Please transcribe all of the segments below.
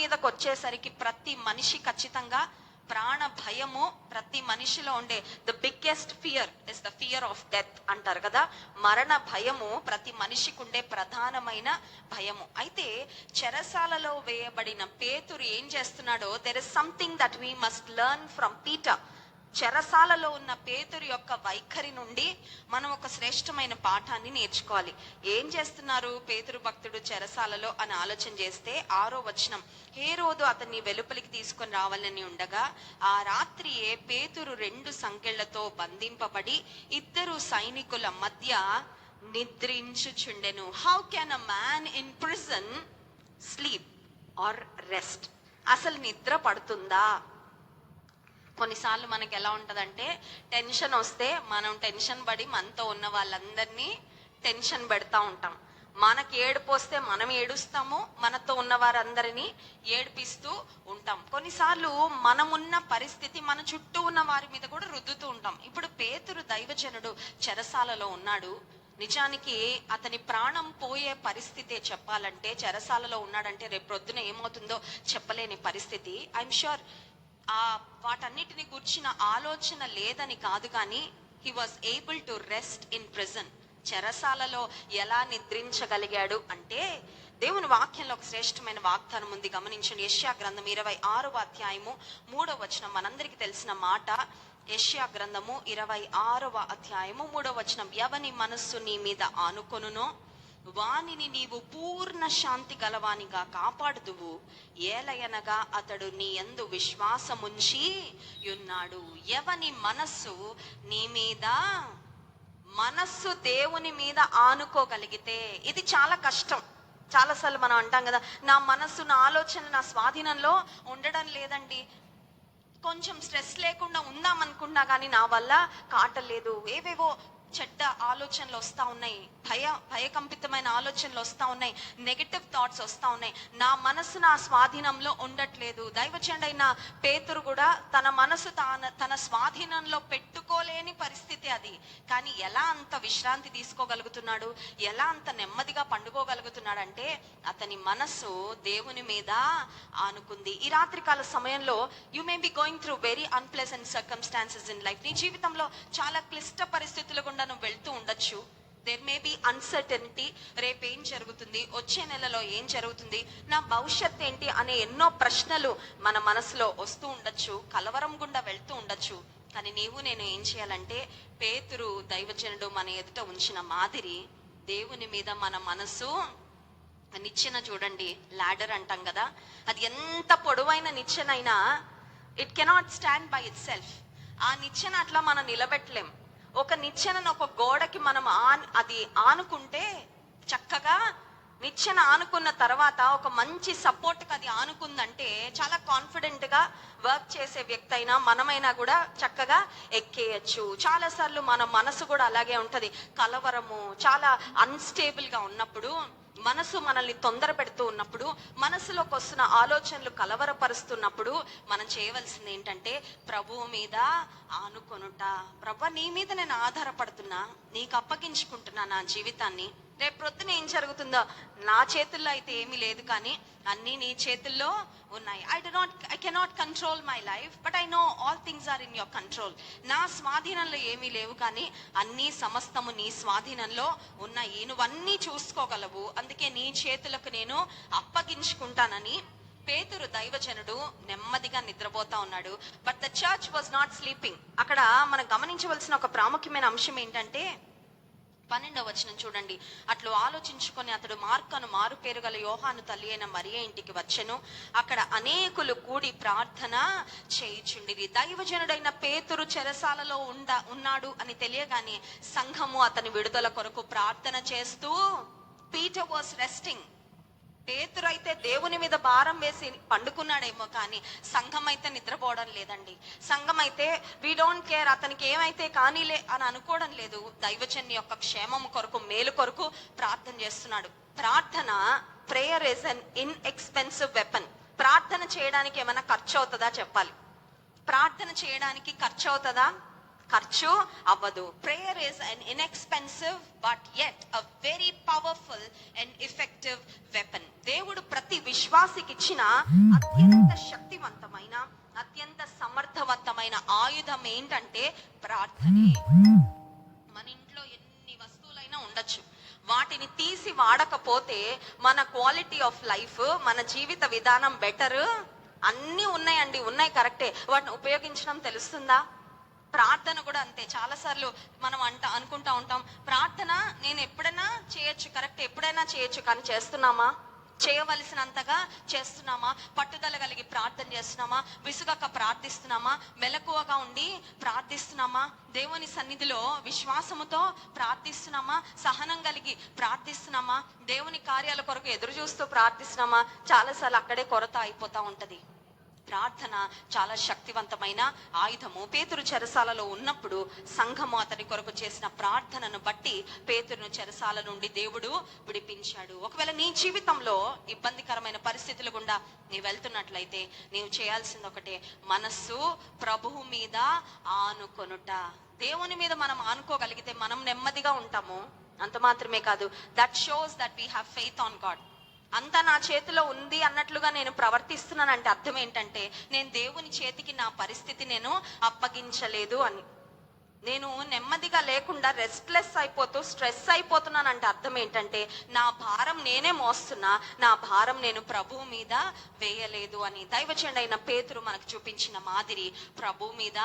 మీదకి వచ్చేసరికి ప్రతి మనిషి ఖచ్చితంగా ప్రాణ భయము ప్రతి మనిషిలో ఉండే. The biggest fear is the fear of death అంటారు కదా. మరణ భయము ప్రతి మనిషికి ఉండే ప్రధానమైన భయము. అయితే చెరసాలలో వేయబడిన పేతురు ఏం చేస్తున్నాడో there is something that we must learn from Peter చెరసాలలో ఉన్న పేతురు యొక్క వైఖరి నుండి మనం ఒక శ్రేష్టమైన పాఠాన్ని నేర్చుకోవాలి. ఏం చేస్తున్నారు పేతురు భక్తుడు చెరసాలలో అని ఆలోచన చేస్తే ఆరో వచనం ఏ రోజు అతన్ని వెలుపలికి తీసుకొని రావాలని ఉండగా ఆ రాత్రియే పేతురు రెండు సంఖ్యలతో బంధింపబడి ఇద్దరు సైనికుల మధ్య నిద్రించుచుండెను. How can a man in prison sleep or rest అసలు నిద్ర పడుతుందా? కొన్నిసార్లు మనకి ఎలా ఉంటుందంటే టెన్షన్ వస్తే మనం టెన్షన్ పడి మనతో ఉన్న వాళ్ళందరినీ టెన్షన్ పెడతా ఉంటాం. మనకి ఏడుపు వస్తే మనం ఏడుస్తాము మనతో ఉన్న వారందరినీ ఏడిపిస్తూ ఉంటాం. కొన్నిసార్లు మనమున్న పరిస్థితి మన చుట్టూ ఉన్న వారి మీద కూడా రుద్దుతూ ఉంటాం. ఇప్పుడు పేతురు దైవజనుడు చెరసాలలో ఉన్నాడు. నిజానికి అతని ప్రాణం పోయే పరిస్థితే చెప్పాలంటే చెరసాలలో ఉన్నాడంటే రేపు ప్రొద్దున ఏమవుతుందో చెప్పలేని పరిస్థితి. ఐఎమ్ షూర్ ఆ వాటన్నిటిని గుర్చిన ఆలోచన లేదని కాదు కానీ he was able to rest in prison చెరసాలలో ఎలా నిద్రించగలిగాడు అంటే దేవుని వాక్యంలో ఒక శ్రేష్టమైన వాగ్దానం ఉంది. గమనించండి యష్యా గ్రంథం ఇరవై ఆరవ అధ్యాయము మూడవ వచనం. మనందరికి తెలిసిన మాట యష్యా గ్రంథము ఇరవై ఆరవ అధ్యాయము మూడవ వచనం. ఎవని మనస్సు నీ మీద ఆనుకొనునో వానిని నీవు పూర్ణ శాంతి గలవానిగా కాపాడుదువు. ఏలయనగా అతడు నీ ఎందు విశ్వాసముంచి ఉన్నాడు. ఎవని మనస్సు నీ మీద మనస్సు దేవుని మీద ఆనుకోగలిగితే ఇది చాలా కష్టం. చాలాసార్లు మనం అంటాం కదా నా మనస్సు నా ఆలోచన నా స్వాధీనంలో ఉండడం లేదండి. కొంచెం స్ట్రెస్ లేకుండా ఉందాం అనుకున్నా కానీ నా వల్ల కాటలేదు ఏవేవో చెడ్డ ఆలోచనలు వస్తా ఉన్నాయి. భయ భయకంపితమైన ఆలోచనలు వస్తా ఉన్నాయి. నెగటివ్ థాట్స్ వస్తా ఉన్నాయి. నా మనసు నా స్వాధీనంలో ఉండట్లేదు. దైవచండైన పేతురు కూడా తన మనసు తాన తన స్వాధీనంలో పెట్టుకోలేని పరిస్థితి అది. కానీ ఎలా అంత విశ్రాంతి తీసుకోగలుగుతున్నాడు? ఎలా అంత నెమ్మదిగా పండుకోగలుగుతున్నాడు అంటే అతని మనస్సు దేవుని మీద ఆనుకుంది. ఈ రాత్రికాల సమయంలో you may be going through very unpleasant circumstances in life నీ జీవితంలో చాలా క్లిష్ట పరిస్థితులు గుండా నువ్వు వెళ్తూ ఉండొచ్చు. దేర్ మే బి అన్సర్టనిటీ రేపు ఏం జరుగుతుంది? వచ్చే నెలలో ఏం జరుగుతుంది? నా భవిష్యత్ ఏంటి? అనే ఎన్నో ప్రశ్నలు మన మనసులో వస్తూ ఉండొచ్చు. కలవరం గుండా వెళ్తూ ఉండొచ్చు. కానీ నీవు నేను ఏం చేయాలంటే పేతురు దైవజనుడు మన ఎదుట ఉంచిన మాదిరి దేవుని మీద మన మనసు నిచ్చెన చూడండి లాడర్ అంటాం కదా అది ఎంత పొడవైన నిచ్చెనైనా it cannot stand by itself ఆ నిచ్చెన అట్లా మనం నిలబెట్టలేం. ఒక నిచ్చెనను ఒక గోడకి మనం ఆన్ అది ఆనుకుంటే చక్కగా నిచ్చెన ఆనుకున్న తర్వాత ఒక మంచి సపోర్ట్కి అది ఆనుకుందంటే చాలా కాన్ఫిడెంట్గా వర్క్ చేసే వ్యక్తి అయినా మనమైనా కూడా చక్కగా ఎక్కేయచ్చు. చాలా సార్లు మన మనసు కూడా అలాగే ఉంటుంది. కలవరము చాలా అన్స్టేబుల్గా ఉన్నప్పుడు మనసు మనల్ని తొందర పెడుతూ ఉన్నప్పుడు మనసులోకి వస్తున్న ఆలోచనలు కలవరపరుస్తున్నప్పుడు మనం చేయవలసింది ఏంటంటే ప్రభువు మీద ఆనుకొనుట. ప్రభు నీ మీద నేను ఆధారపడుతున్నా నీకు అప్పగించుకుంటున్నా నా జీవితాన్ని. రేపు ప్రొద్దున ఏం జరుగుతుందో నా చేతుల్లో అయితే ఏమీ లేదు కానీ అన్నీ నీ చేతుల్లో ఉన్నాయి. I do not I cannot control my life but I know all things are in your control నా స్వాధీనంలో ఏమీ లేవు కానీ అన్ని సమస్తము నీ స్వాధీనంలో ఉన్నాయి. నువ్వన్నీ చూసుకోగలవు. అందుకే నీ చేతులకు నేను అప్పగించుకుంటానని పేతురు దైవజనుడు నెమ్మదిగా నిద్రపోతా ఉన్నాడు. But the church was not sleeping అక్కడ మనం గమనించవలసిన ఒక ప్రాముఖ్యమైన అంశం ఏంటంటే పన్నెండవ వచనం చూడండి. అట్లు ఆలోచించుకొని అతడు మార్కను మారు పేరు గల యోహాను తల్లి అయిన మరియ ఇంటికి వచ్చెను. అక్కడ అనేకులు కూడి ప్రార్థన చేయుచుండిరి. దైవజనుడైన పేతురు చెరసాలలో ఉండ ఉన్నాడు అని తెలియగానే సంఘము అతని విడుదల కొరకు ప్రార్థన చేస్తూ పీటర్ వాస్ రెస్టింగ్ పేతురు అయితే దేవుని మీద భారం వేసి పండుకున్నాడేమో కానీ సంఘం అయితే నిద్రపోవడం లేదండి. సంఘం అయితే వీ డోంట్ కేర్ అతనికి ఏమైతే కానీలే అని అనుకోవడం లేదు. దైవజన్ యొక్క క్షేమం కొరకు మేలు కొరకు ప్రార్థన చేస్తున్నాడు. ప్రార్థన prayer is an inexpensive weapon ప్రార్థన చేయడానికి ఏమైనా ఖర్చు అవుతుందా చెప్పాలి? ప్రార్థన చేయడానికి ఖర్చు అవుతుందా ఖర్చు అవ్వదు. Prayer is an inexpensive but at a very powerful and effective weapon దేవుడు ప్రతి విశ్వాసికి ఇచ్చిన అత్యంత శక్తివంతమైన అత్యంత సమర్థవంతమైన ఆయుధం ఏంటంటే ప్రార్థనే. మన ఇంట్లో ఎన్ని వస్తువులైనా ఉండొచ్చు. వాటిని తీసి వాడకపోతే మన క్వాలిటీ ఆఫ్ లైఫ్ మన జీవిత విధానం బెటర్ అన్నీ ఉన్నాయండి. ఉన్నాయి కరెక్టే. వాటిని ఉపయోగించడం తెలుస్తుందా? ప్రార్థన కూడా అంతే. చాలా సార్లు మనం అంట అనుకుంటా ఉంటాం ప్రార్థన నేను ఎప్పుడైనా చేయొచ్చు కరెక్ట్ ఎప్పుడైనా చేయొచ్చు కానీ చేస్తున్నామా? చేయవలసినంతగా చేస్తున్నామా? పట్టుదల కలిగి ప్రార్థన చేస్తున్నామా? విసుగక ప్రార్థిస్తున్నామా? మెలకువగా ఉండి ప్రార్థిస్తున్నామా? దేవుని సన్నిధిలో విశ్వాసముతో ప్రార్థిస్తున్నామా? సహనం కలిగి ప్రార్థిస్తున్నామా? దేవుని కార్యాల కొరకు ఎదురు చూస్తూ ప్రార్థిస్తున్నామా? చాలాసార్లు అక్కడే కొరత అయిపోతూ ఉంటుంది. ప్రార్థన చాలా శక్తివంతమైన ఆయుధము. పేతురు చెరసాలలో ఉన్నప్పుడు సంఘము అతని కొరకు చేసిన ప్రార్థనను బట్టి పేతురును చెరసాల నుండి దేవుడు విడిపించాడు. ఒకవేళ నీ జీవితంలో ఇబ్బందికరమైన పరిస్థితులు గుండా నీ వెళ్తున్నట్లయితే నీవు చేయాల్సింది ఒకటే మనస్సు ప్రభువు మీద ఆనుకొనుట. దేవుని మీద మనం ఆనుకోగలిగితే మనం నెమ్మదిగా ఉంటాము. అంత మాత్రమే కాదు. That shows that we have faith on God అంతా నా చేతిలో ఉంది అన్నట్లుగా నేను ప్రవర్తిస్తున్నానంటే అర్థం ఏంటంటే నేను దేవుని చేతికి నా పరిస్థితి నేను అప్పగించలేదు అని. నేను నెమ్మదిగా లేకుండా రెస్ట్లెస్ అయిపోతూ స్ట్రెస్ అయిపోతున్నానంటే అర్థం ఏంటంటే నా భారం నేనే మోస్తున్నా నా భారం నేను ప్రభువు మీద వేయలేదు అని. దైవచండి అయిన పేతురు మనకు చూపించిన మాదిరి ప్రభు మీద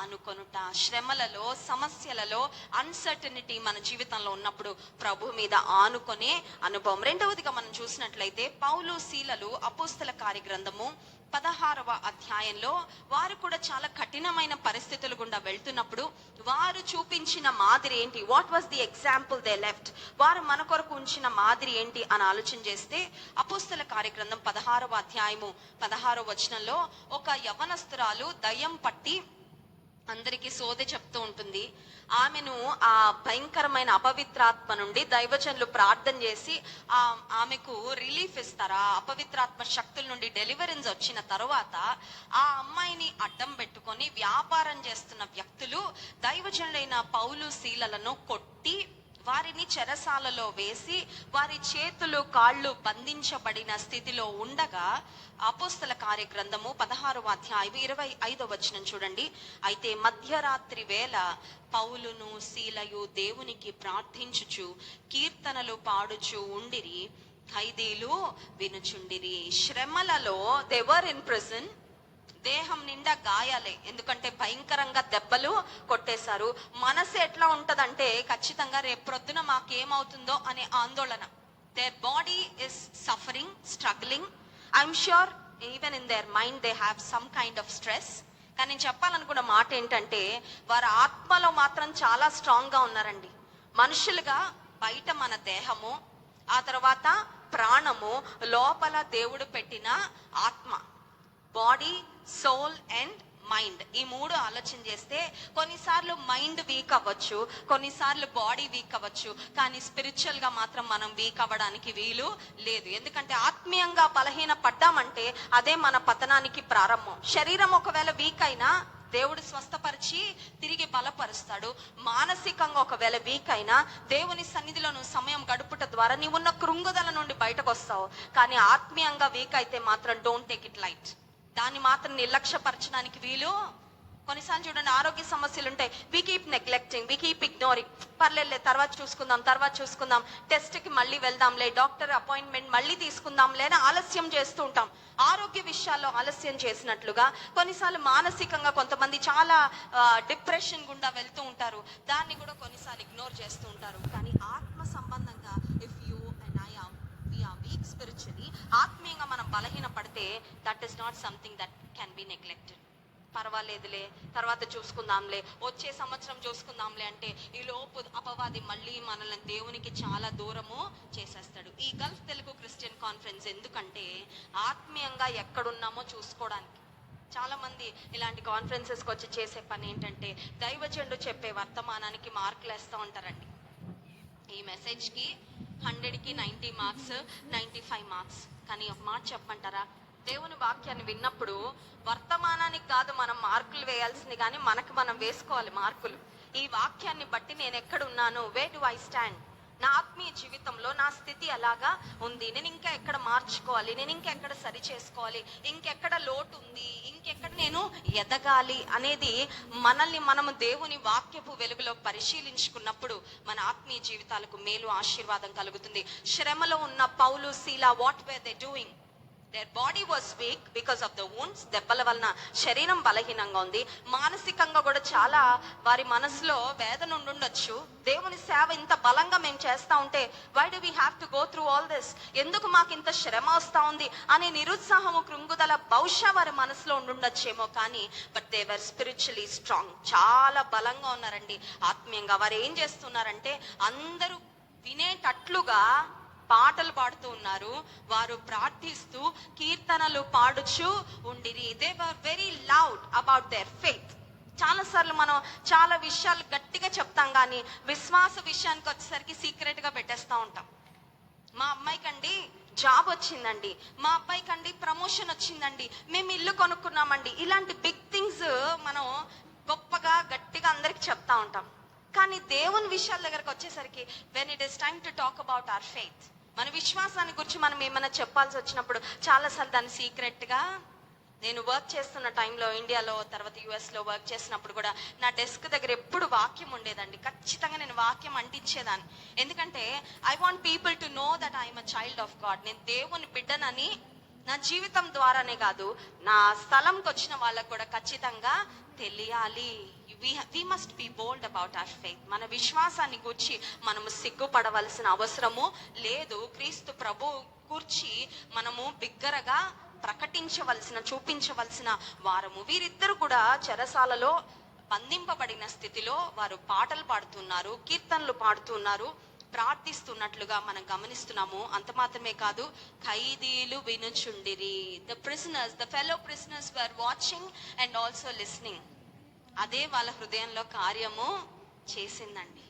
ఆనుకొనుట శ్రమలలో సమస్యలలో అన్సర్టనిటీ మన జీవితంలో ఉన్నప్పుడు ప్రభు మీద ఆనుకొనే అనుభవం. రెండవదిగా మనం చూసినట్లయితే పౌలు శీలలు అపోస్తల కార్యగ్రంథము పదహారవ అధ్యాయంలో వారు కూడా చాలా కఠినమైన పరిస్థితులు గుండా వెళ్తున్నప్పుడు వారు చూపించిన మాదిరి ఏంటి? What was the example they left వారు మన కొరకు ఉంచిన మాదిరి ఏంటి అని ఆలోచన చేస్తే అపుస్తల కార్యగ్రంథం పదహారవ అధ్యాయము పదహారవ వచనంలో ఒక యవనస్తురాలు దయ్యం పట్టి అందరికీ సోదె చెప్తూ ఉంటుంది. ఆమెను ఆ భయంకరమైన అపవిత్రాత్మ నుండి దైవజనులు ప్రార్థన చేసి ఆ ఆమెకు రిలీఫ్ ఇస్తారు? ఆ అపవిత్రాత్మ శక్తుల నుండి డెలివరెన్స్ వచ్చిన తర్వాత ఆ అమ్మాయిని అడ్డం పెట్టుకొని వ్యాపారం చేస్తున్న వ్యక్తులు దైవజనులైన పౌలు శీలలను కొట్టి వారిని చెరసాలలో వేసి వారి చేతులు కాళ్ళు బంధించబడిన స్థితిలో ఉండగా అపోస్తల కార్యగ్రంథము పదహారవ అధ్యాయం ఇరవై ఐదో వచనం చూడండి. అయితే మధ్యరాత్రి వేళ పౌలును శీలయు దేవునికి ప్రార్థించుచు కీర్తనలు పాడుచు ఉండిరి. ఖైదీలు వినుచుండిరి. శ్రమలలో దెవర్ ఇన్ ప్రిజన్ దేహం నిండా గాయాలే. ఎందుకంటే భయంకరంగా దెబ్బలు కొట్టేశారు. మనసు ఎట్లా ఉంటదంటే ఖచ్చితంగా రేపు ప్రొద్దున మాకేమవుతుందో అనే ఆందోళన. Their body is suffering struggling I'm sure even in their mind they have some kind of stress కానీ నేను చెప్పాలనుకున్న మాట ఏంటంటే వారి ఆత్మలో మాత్రం చాలా స్ట్రాంగ్గా ఉన్నారండి. మనుషులుగా బయట మన దేహము ఆ తర్వాత ప్రాణము లోపల దేవుడు పెట్టిన ఆత్మ. బాడీ సోల్ అండ్ మైండ్ ఈ మూడు ఆలోచన చేస్తే కొన్నిసార్లు మైండ్ వీక్ అవ్వచ్చు కొన్నిసార్లు బాడీ వీక్ అవ్వచ్చు కానీ స్పిరిచువల్గా మాత్రం మనం వీక్ అవ్వడానికి వీలు లేదు. ఎందుకంటే ఆత్మీయంగా బలహీన పడ్డామంటే అదే మన పతనానికి ప్రారంభం. శరీరం ఒకవేళ వీక్ అయినా దేవుడు స్వస్థపరిచి తిరిగి బలపరుస్తాడు. మానసికంగా ఒకవేళ వీక్ అయినా దేవుని సన్నిధిలో నువ్వు సమయం గడుపుట ద్వారా నీవున్న కృంగుదల నుండి బయటకు వస్తావు కానీ ఆత్మీయంగా వీక్ అయితే మాత్రం డోంట్ టేక్ ఇట్ లైట్ దాన్ని మాత్రం నిర్లక్ష్యపరచడానికి వీలు కొన్నిసార్లు చూడండి ఆరోగ్య సమస్యలు ఉంటాయి we keep neglecting we keep ignoring పర్లేదులే తర్వాత చూసుకుందాం తర్వాత చూసుకుందాం. టెస్ట్కి మళ్ళీ వెళ్దాంలే డాక్టర్ అపాయింట్మెంట్ మళ్ళీ తీసుకుందాంలే అని ఆలస్యం చేస్తూ ఉంటాం. ఆరోగ్య విషయాల్లో ఆలస్యం చేసినట్లుగా కొన్నిసార్లు మానసికంగా కొంతమంది చాలా డిప్రెషన్ గుండా వెళ్తూ ఉంటారు. దాన్ని కూడా కొన్నిసార్లు ఇగ్నోర్ చేస్తూ ఉంటారు. కానీ ఆత్మ సంబంధంగా if you and I are we are weak spiritually ఆత్మీయంగా మనం బలహీన పడితే that is not something that can be neglected పర్వాలేదులే తర్వాత చూసుకుందాంలే వచ్చే సంవత్సరం చూసుకుందాంలే అంటే ఈ లోపు అపవాది మళ్ళీ మనల్ని దేవునికి చాలా దూరము చేసేస్తాడు. ఈ గల్ఫ్ తెలుగు క్రిస్టియన్ కాన్ఫరెన్స్ ఎందుకంటే ఆత్మీయంగా ఎక్కడున్నామో చూసుకోవడానికి. చాలా మంది ఇలాంటి కాన్ఫరెన్సెస్కి వచ్చి చేసే పని ఏంటంటే దైవచండు చెప్పే వర్తమానానికి మార్కులు వేస్తూ ఉంటారండి. ఈ మెసేజ్కి హండ్రెడ్కి ninety marks ninety five marks కానీ ఒక మాట చెప్పమంటారా? దేవుని వాక్యాన్ని విన్నప్పుడు వర్తమానానికి కాదు మనం మార్కులు వేయాల్సింది కానీ మనకు మనం వేసుకోవాలి మార్కులు. ఈ వాక్యాన్ని బట్టి నేను ఎక్కడ ఉన్నాను వే డు ఐ స్టాండ్ నా ఆత్మీయ జీవితంలో నా స్థితి అలాగా ఉంది. నేను ఇంకా ఎక్కడ మార్చుకోవాలి? నేను ఇంకెక్కడ సరి చేసుకోవాలి? ఇంకెక్కడ లోటు ఉంది? ఇంకెక్కడ నేను ఎదగాలి అనేది మనల్ని మనము దేవుని వాక్యపు వెలుగులో పరిశీలించుకున్నప్పుడు మన ఆత్మీయ జీవితాలకు మేలు ఆశీర్వాదం కలుగుతుంది. శ్రమలో ఉన్న పౌలు Sheela what were they doing their body was weak because of the wounds దెబ్బల వలన శరీరం బలహీనంగా ఉంది. మానసికంగా కూడా చాలా వారి మనసులో వేదన ఉండుండొచ్చు. దేవుని సేవ ఇంత బలంగా మేము చేస్తా ఉంటే why do we have to go through all this ఎందుకు మాకు ఇంత శ్రమ వస్తా ఉంది? అనే నిరుత్సాహము కృంగుదల బహుశా వారి మనసులో ఉండుండొచ్చేమో కానీ but they were spiritually strong చాలా బలంగా ఉన్నారండి. ఆత్మీయంగా వారు ఏం చేస్తున్నారంటే అందరూ వినేటట్లుగా పాటలు పాడుతూ ఉన్నారు. వారు ప్రార్థిస్తూ కీర్తనలు పాడుచు ఉండిరి. They were very loud about their faith చాలా సార్లు మనం చాలా విషయాలు గట్టిగా చెప్తాం కానీ విశ్వాస విషయానికి వచ్చేసరికి సీక్రెట్గా ఉంటాం. మా అమ్మాయికండి జాబ్ వచ్చిందండి. మా అబ్బాయికండి ప్రమోషన్ వచ్చిందండి. మేము ఇల్లు కొనుక్కున్నామండి. ఇలాంటి బిగ్ థింగ్స్ మనం గొప్పగా గట్టిగా అందరికి చెప్తా ఉంటాం. కానీ దేవుని విషయాల దగ్గరకు వచ్చేసరికి when it is time to talk about our faith మన విశ్వాసాన్ని గురించి మనం ఏమైనా చెప్పాల్సి వచ్చినప్పుడు చాలాసార్లు దాన్ని సీక్రెట్గా నేను వర్క్ చేస్తున్న టైంలో ఇండియాలో తర్వాత యుఎస్లో వర్క్ చేసినప్పుడు కూడా నా డెస్క్ దగ్గర ఎప్పుడు వాక్యం ఉండేదండి. ఖచ్చితంగా నేను వాక్యం అంటించేదాన్ని. ఎందుకంటే I want people to know that I'm a child of God నేను దేవుని బిడ్డనని నా జీవితం ద్వారానే కాదు నా స్థలంకి వచ్చిన వాళ్ళకు కూడా ఖచ్చితంగా తెలియాలి. We we must be bold about our faith మన విశ్వాసాన్ని గురించి మనము సిగ్గుపడవలసిన అవసరము లేదు. క్రీస్తు ప్రభు కూర్చి మనము బిగ్గరగా ప్రకటించవలసిన చూపించవలసిన వారము. వీరిద్దరు కూడా చెరసాలలో బంధింపబడిన స్థితిలో వారు పాటలు పాడుతున్నారు కీర్తనలు పాడుతున్నారు ప్రార్థిస్తున్నట్లుగా మనం గమనిస్తున్నాము. అంత మాత్రమే కాదు ఖైదీలు వినుచుండిరి. The prisoners the fellow prisoners were watching and also listening అదే వాళ్ళ హృదయంలో కార్యము చేసిందండి.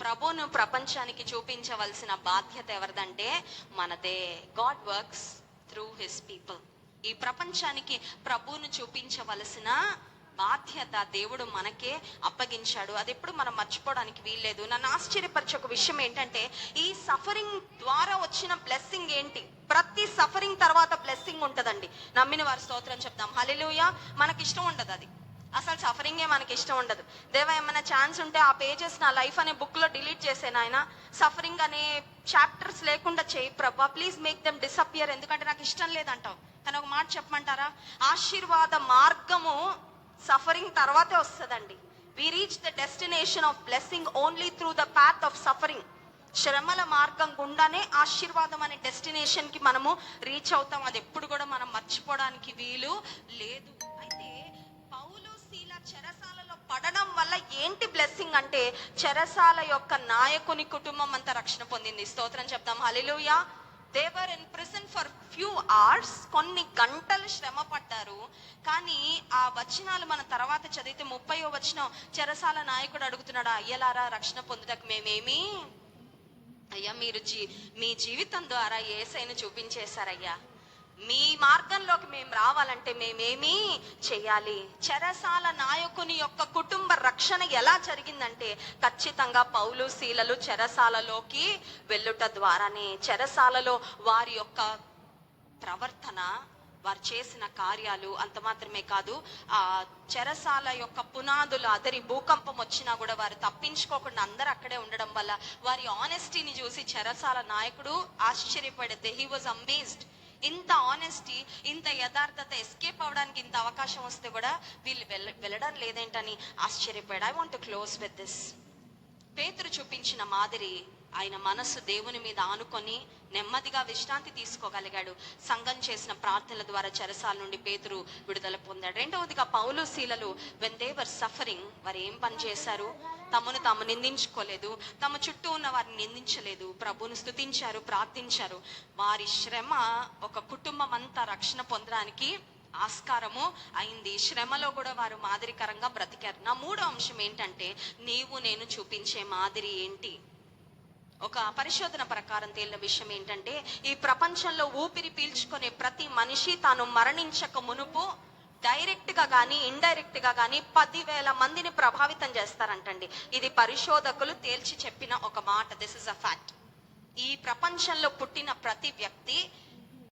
ప్రభును ప్రపంచానికి చూపించవలసిన బాధ్యత ఎవరిదంటే మనదే. God works through his people ఈ ప్రపంచానికి ప్రభువును చూపించవలసిన బాధ్యత దేవుడు మనకే అప్పగించాడు. అది ఎప్పుడు మనం మర్చిపోవడానికి వీల్లేదు. నన్ను ఆశ్చర్యపరిచే ఒక విషయం ఏంటంటే ఈ సఫరింగ్ ద్వారా వచ్చిన బ్లెస్సింగ్ ఏంటి? ప్రతి సఫరింగ్ తర్వాత బ్లెస్సింగ్ ఉంటదండి. నమ్మిన వారి స్తోత్రం చెప్తాం హలిలుయ మనకిష్టం ఉండదు అది. అసలు సఫరింగే మనకి ఇష్టం ఉండదు. దేవా ఏమైనా ఛాన్స్ ఉంటే ఆ పేజెస్ నా లైఫ్ అనే బుక్లో డిలీట్ చేసే నాయన. సఫరింగ్ అనే చాప్టర్స్ లేకుండా చేయి ప్రభా. ప్లీజ్ మేక్ దెమ్ డిసపియర్ ఎందుకంటే నాకు ఇష్టం లేదంటావు. కానీ ఒక మాట చెప్పమంటారా? ఆశీర్వాద మార్గము సఫరింగ్ తర్వాతే వస్తుందండి. We reach the destination of blessing only through the path of suffering శ్రమల మార్గం గుండానే ఆశీర్వాదం అనే డెస్టినేషన్కి మనము రీచ్ అవుతాం. అది ఎప్పుడు కూడా మనం మర్చిపోవడానికి వీలు లేదు. పడడం వల్ల ఏంటి బ్లెస్సింగ్ అంటే చెరసాల యొక్క నాయకుని కుటుంబం అంతా రక్షణ పొందింది. స్తోత్రం చెప్తాం hallelujah they were in prison for few hours కొన్ని గంటలు శ్రమ పడ్డారు. కానీ ఆ వచనాలు మన తర్వాత చదివితే ముప్పయో వచనం చెరసాల నాయకుడు అడుగుతున్నాడు అయ్యలారా రక్షణ పొందుటకు మేమేమి? అయ్యా మీరు జీ మీ జీవితం ద్వారా ఏసైను చూపించేశారయ్యా. మీ మార్గంలోకి మేము రావాలంటే మేమేమి చేయాలి? చెరసాల నాయకుని యొక్క కుటుంబ రక్షణ ఎలా జరిగిందంటే ఖచ్చితంగా పౌలు శీలలు చెరసాలలోకి వెళ్ళుట ద్వారానే. చెరసాలలో వారి యొక్క ప్రవర్తన వారు చేసిన కార్యాలు అంత మాత్రమే కాదు ఆ చెరసాల యొక్క పునాదులు అదరి భూకంపం వచ్చినా కూడా వారు తప్పించుకోకుండా అందరు అక్కడే ఉండడం వల్ల వారి ఆనెస్టీని చూసి చెరసాల నాయకుడు ఆశ్చర్యపడితే హీ వాజ్ అమేజ్డ్ ఇంత ఆనెస్టీ ఇంత యథార్థత ఎస్కేప్ అవడానికి ఇంత అవకాశం వస్తే కూడా వీళ్ళు వెళ్ళ వెళ్ళడం లేదేంటని ఆశ్చర్యపోయాడు. I want close with this పేతురు చూపించిన మాదిరి ఆయన మనస్సు దేవుని మీద ఆనుకొని నెమ్మదిగా విశ్రాంతి తీసుకోగలిగాడు. సంఘం చేసిన ప్రార్థనల ద్వారా చెరసాల నుండి పేతురు విడుదల పొందాడు. రెండవదిగా పౌలు శీలలు వెన్ దేవర్ సఫరింగ్ వారు ఏం పని చేశారు? తమను తాము నిందించుకోలేదు. తమ చుట్టూ ఉన్న వారిని నిందించలేదు. ప్రభును స్థుతించారు ప్రార్థించారు. వారి శ్రమ ఒక కుటుంబం అంతా రక్షణ పొందడానికి ఆస్కారము అయింది. శ్రమలో కూడా వారు మాదిరికరంగా బ్రతికారు. నా మూడో అంశం ఏంటంటే నీవు నేను చూపించే మాదిరి ఏంటి? ఒక పరిశోధన ప్రకారం తేలిన విషయం ఏంటంటే ఈ ప్రపంచంలో ఊపిరి పీల్చుకునే ప్రతి మనిషి తాను మరణించక మునుపు డైరెక్ట్గా కానీ ఇండైరెక్ట్గా కానీ పదివేల మందిని ప్రభావితం చేస్తారంటండి. ఇది పరిశోధకులు తేల్చి చెప్పిన ఒక మాట. దిస్ ఇస్ అ ఫ్యాక్ట్ ఈ ప్రపంచంలో పుట్టిన ప్రతి వ్యక్తి